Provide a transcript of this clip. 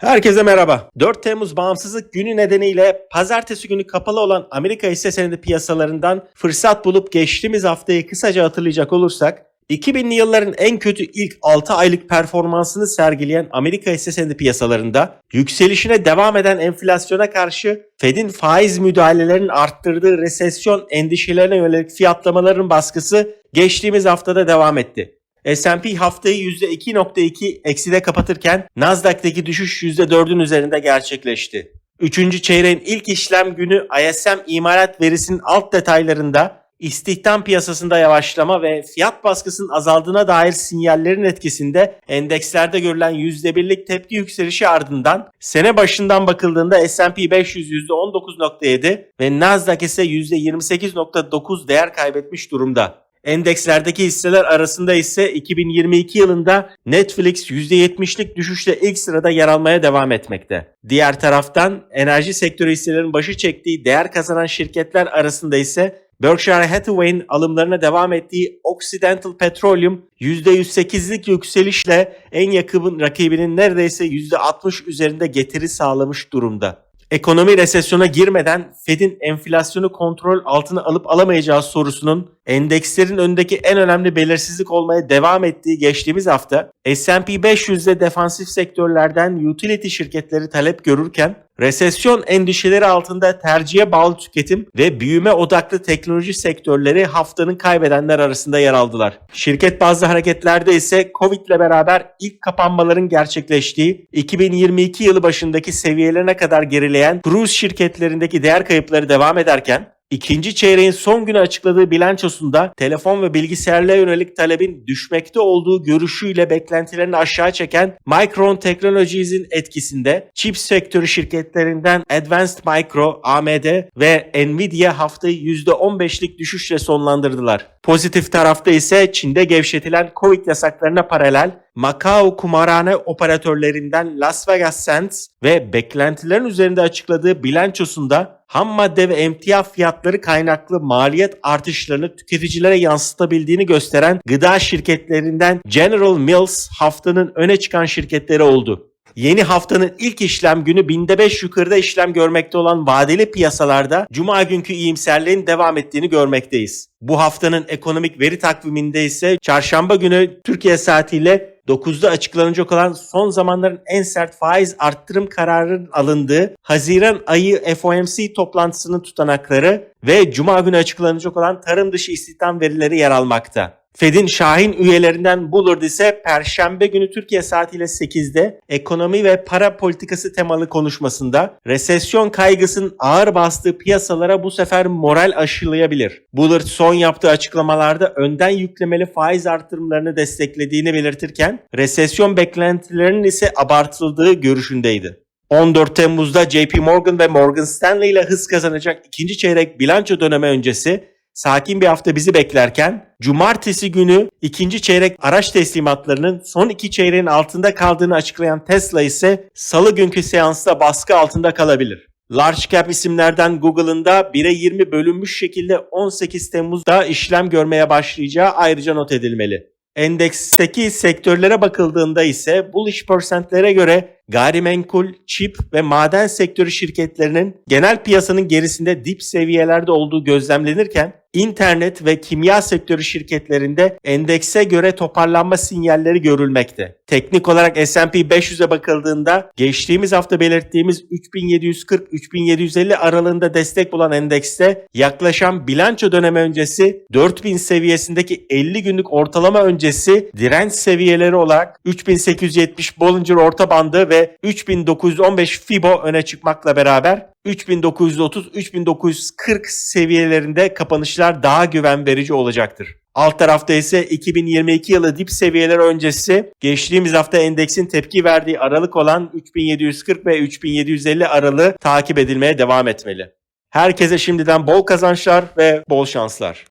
Herkese merhaba. 4 Temmuz bağımsızlık günü nedeniyle pazartesi günü kapalı olan Amerika hisse senedi piyasalarından fırsat bulup geçtiğimiz haftayı kısaca hatırlayacak olursak 2000'li yılların en kötü ilk 6 aylık performansını sergileyen Amerika hisse senedi piyasalarında yükselişine devam eden enflasyona karşı Fed'in faiz müdahalelerinin arttırdığı resesyon endişelerine yönelik fiyatlamaların baskısı geçtiğimiz haftada devam etti. S&P haftayı %2.2 ekside kapatırken Nasdaq'taki düşüş %4'ün üzerinde gerçekleşti. Üçüncü çeyreğin ilk işlem günü ISM imalat verisinin alt detaylarında istihdam piyasasında yavaşlama ve fiyat baskısının azaldığına dair sinyallerin etkisinde endekslerde görülen %1'lik tepki yükselişi ardından sene başından bakıldığında S&P 500 %19.7 ve Nasdaq ise %28.9 değer kaybetmiş durumda. Endekslerdeki hisseler arasında ise 2022 yılında Netflix %70'lik düşüşle ilk sırada yer almaya devam etmekte. Diğer taraftan enerji sektörü hisselerinin başı çektiği değer kazanan şirketler arasında ise Berkshire Hathaway'in alımlarına devam ettiği Occidental Petroleum %108'lik yükselişle en yakın rakibinin neredeyse %60 üzerinde getiri sağlamış durumda. Ekonomi resesyona girmeden Fed'in enflasyonu kontrol altına alıp alamayacağı sorusunun endekslerin önündeki en önemli belirsizlik olmaya devam ettiği geçtiğimiz hafta S&P 500'de defansif sektörlerden utility şirketleri talep görürken resesyon endişeleri altında tercihe bağlı tüketim ve büyüme odaklı teknoloji sektörleri haftanın kaybedenler arasında yer aldılar. Şirket bazlı hareketlerde ise Covid ile beraber ilk kapanmaların gerçekleştiği 2022 yılı başındaki seviyelerine kadar gerileyen cruise şirketlerindeki değer kayıpları devam ederken İkinci çeyreğin son günü açıkladığı bilançosunda telefon ve bilgisayarlara yönelik talebin düşmekte olduğu görüşüyle beklentilerini aşağı çeken Micron Technologies'in etkisinde çip sektörü şirketlerinden Advanced Micro, AMD ve Nvidia haftayı %15'lik düşüşle sonlandırdılar. Pozitif tarafta ise Çin'de gevşetilen Covid yasaklarına paralel Macau kumarhane operatörlerinden Las Vegas Sands ve beklentilerin üzerinde açıkladığı bilançosunda ham madde ve emtia fiyatları kaynaklı maliyet artışlarını tüketicilere yansıtabildiğini gösteren gıda şirketlerinden General Mills haftanın öne çıkan şirketleri oldu. Yeni haftanın ilk işlem günü binde 5 yukarıda işlem görmekte olan vadeli piyasalarda cuma günkü iyimserliğin devam ettiğini görmekteyiz. Bu haftanın ekonomik veri takviminde ise çarşamba günü Türkiye saatiyle 9'da açıklanacak olan son zamanların en sert faiz arttırım kararının alındığı Haziran ayı FOMC toplantısının tutanakları ve Cuma günü açıklanacak olan tarım dışı istihdam verileri yer almakta. Fed'in Şahin üyelerinden Bullard ise Perşembe günü Türkiye saatiyle 8'de ekonomi ve para politikası temalı konuşmasında resesyon kaygısının ağır bastığı piyasalara bu sefer moral aşılayabilir. Bullard son yaptığı açıklamalarda önden yüklemeli faiz artırımlarını desteklediğini belirtirken resesyon beklentilerinin ise abartıldığı görüşündeydi. 14 Temmuz'da JP Morgan ve Morgan Stanley ile hız kazanacak ikinci çeyrek bilanço dönemi öncesi sakin bir hafta bizi beklerken cumartesi günü ikinci çeyrek araç teslimatlarının son iki çeyreğin altında kaldığını açıklayan Tesla ise salı günkü seansta baskı altında kalabilir. Large cap isimlerden Google'ın da 1'e 20 bölünmüş şekilde 18 Temmuz'da işlem görmeye başlayacağı ayrıca not edilmeli. Endeksteki sektörlere bakıldığında ise bullish percentlere göre gayrimenkul, çip ve maden sektörü şirketlerinin genel piyasanın gerisinde dip seviyelerde olduğu gözlemlenirken internet ve kimya sektörü şirketlerinde endekse göre toparlanma sinyalleri görülmekte. Teknik olarak S&P 500'e bakıldığında geçtiğimiz hafta belirttiğimiz 3740-3750 aralığında destek bulan endekste yaklaşan bilanço dönemi öncesi 4000 seviyesindeki 50 günlük ortalama öncesi direnç seviyeleri olarak 3870 Bollinger orta bandı ve 3915 Fibo öne çıkmakla beraber 3930-3940 seviyelerinde kapanışlar daha güven verici olacaktır. Alt tarafta ise 2022 yılı dip seviyeler öncesi geçtiğimiz hafta endeksin tepki verdiği aralık olan 3740 ve 3750 aralığı takip edilmeye devam etmeli. Herkese şimdiden bol kazançlar ve bol şanslar.